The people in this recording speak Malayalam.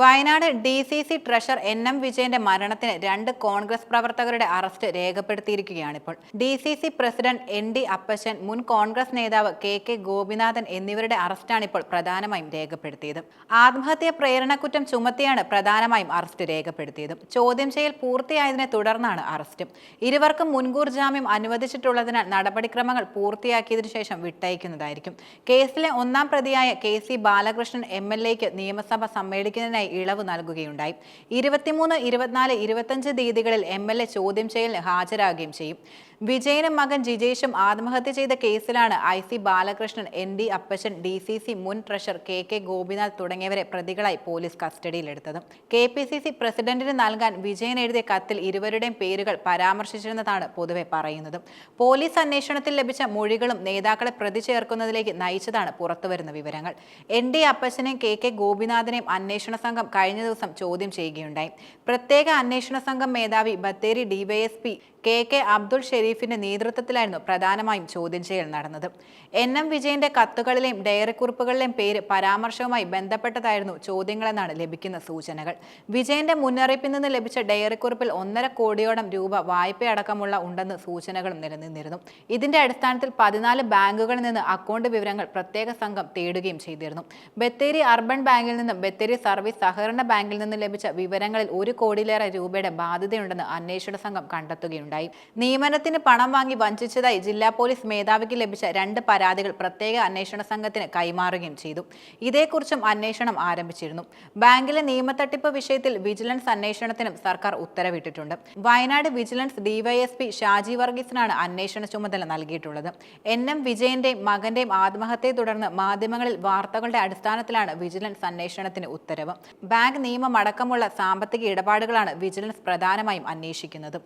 Wayanad D C C treasurer N M വിജയന്റെ മരണത്തിന് രണ്ട് കോൺഗ്രസ് പ്രവർത്തകരുടെ arrest രേഖപ്പെടുത്തിയിരിക്കുകയാണിപ്പോൾ. D C C president N D Appachan മുൻ കോൺഗ്രസ് നേതാവ് കെ കെ ഗോപിനാഥൻ എന്നിവരുടെ അറസ്റ്റാണ് ഇപ്പോൾ പ്രധാനമായും രേഖപ്പെടുത്തിയത്. ആത്മഹത്യ പ്രേരണക്കുറ്റം ചുമത്തിയാണ് പ്രധാനമായും അറസ്റ്റ് രേഖപ്പെടുത്തിയത്. ചോദ്യം ചെയ്യൽ പൂർത്തിയായതിനെ തുടർന്നാണ് അറസ്റ്റ്. ഇരുവർക്കും മുൻകൂർ ജാമ്യം അനുവദിച്ചിട്ടുള്ളതിനാൽ നടപടിക്രമങ്ങൾ പൂർത്തിയാക്കിയതിനു ശേഷം വിട്ടയക്കുന്നതായിരിക്കും. കേസിലെ ഒന്നാം പ്രതിയായ K C Balakrishnan M L എക്ക് നിയമസഭ സമ്മേളിക്കുന്നതിനായി ഇളവ് നൽകുകയുണ്ടായി. ഇരുപത്തിമൂന്ന് ഇരുപത്തിനാല് ഇരുപത്തഞ്ച് തീയതികളിൽ എം എൽ എ ചോദ്യം ചെയ്യലിന് ഹാജരാകുകയും ചെയ്യും. വിജയനും മകൻ ജിജേഷും ആത്മഹത്യ ചെയ്ത കേസിലാണ് I C Balakrishnan N D Appachan D C C മുൻ ട്രഷർ കെ കെ ഗോപിനാഥ് തുടങ്ങിയവരെ പ്രതികളായി പോലീസ് കസ്റ്റഡിയിലെടുത്തത്. കെ പി സി സി പ്രസിഡന്റിന് നൽകാൻ വിജയൻ എഴുതിയ കത്തിൽ ഇരുവരുടെയും പേരുകൾ പരാമർശിച്ചിരുന്നതാണ് പൊതുവെ പറയുന്നത്. പോലീസ് അന്വേഷണത്തിൽ ലഭിച്ച മൊഴികളും നേതാക്കളെ പ്രതി ചേർക്കുന്നതിലേക്ക് നയിച്ചതാണ് പുറത്തുവരുന്ന വിവരങ്ങൾ. എൻ ഡി അപ്പച്ചനെയും കെ കെ ഗോപിനാഥിനെയും അന്വേഷണ സംഘം കഴിഞ്ഞ ദിവസം ചോദ്യം ചെയ്യുകയുണ്ടായി. പ്രത്യേക അന്വേഷണ സംഘം മേധാവി Bathery DYSP K K Abdul ഷെരീഫിന്റെ നേതൃത്വത്തിലായിരുന്നു പ്രധാനമായും ചോദ്യം ചെയ്യൽ നടന്നത്. എൻ എം വിജയന്റെ കത്തുകളിലെയും ഡയറി കുറിപ്പുകളിലെയും പേര് പരാമർശവുമായി ബന്ധപ്പെട്ടതായിരുന്നു ചോദ്യങ്ങളെന്നാണ് ലഭിക്കുന്ന സൂചനകൾ. വിജയന്റെ മുന്നറിയിപ്പിൽ നിന്ന് ലഭിച്ച ഡയറി കുറിപ്പിൽ ഒന്നര കോടിയോളം രൂപ വായ്പയടക്കമുള്ള ഉണ്ടെന്ന് സൂചനകളും നിലനിന്നിരുന്നു. ഇതിന്റെ അടിസ്ഥാനത്തിൽ പതിനാല് ബാങ്കുകളിൽ നിന്ന് അക്കൗണ്ട് വിവരങ്ങൾ പ്രത്യേക സംഘം തേടുകയും ചെയ്തിരുന്നു. ബത്തേരി അർബൻ ബാങ്കിൽ നിന്നും ബത്തേരി സർവീസ് സഹകരണ ബാങ്കിൽ നിന്നും ലഭിച്ച വിവരങ്ങളിൽ ഒരു കോടിയിലേറെ രൂപയുടെ ബാധ്യതയുണ്ടെന്ന് അന്വേഷണ സംഘം കണ്ടെത്തുകയുണ്ടായി. നിയമനത്തിന് പണം വാങ്ങി വഞ്ചിച്ചതായി ജില്ലാ പോലീസ് മേധാവിക്ക് ലഭിച്ച രണ്ട് പരാതികൾ പ്രത്യേക അന്വേഷണ സംഘത്തിന് കൈമാറുകയും ചെയ്തു. ഇതേക്കുറിച്ചും അന്വേഷണം ആരംഭിച്ചിരുന്നു. ബാങ്കിലെ നിയമത്തട്ടിപ്പ് വിഷയത്തിൽ വിജിലൻസ് അന്വേഷണത്തിനും സർക്കാർ ഉത്തരവിട്ടിട്ടുണ്ട്. വയനാട് വിജിലൻസ് ഡിവൈഎസ്പി ഷാജി വർഗീസിനാണ് അന്വേഷണ ചുമതല നൽകിയിട്ടുള്ളത്. എൻ എം വിജയന്റെയും മകന്റെയും ആത്മഹത്യയെ തുടർന്ന് മാധ്യമങ്ങളിൽ വാർത്തകളുടെ അടിസ്ഥാനത്തിലാണ് വിജിലൻസ് അന്വേഷണത്തിന് ഉത്തരവ്. ബാങ്ക് നിയമമടക്കമുള്ള സാമ്പത്തിക ഇടപാടുകളാണ് വിജിലൻസ് പ്രധാനമായും അന്വേഷിക്കുന്നത്.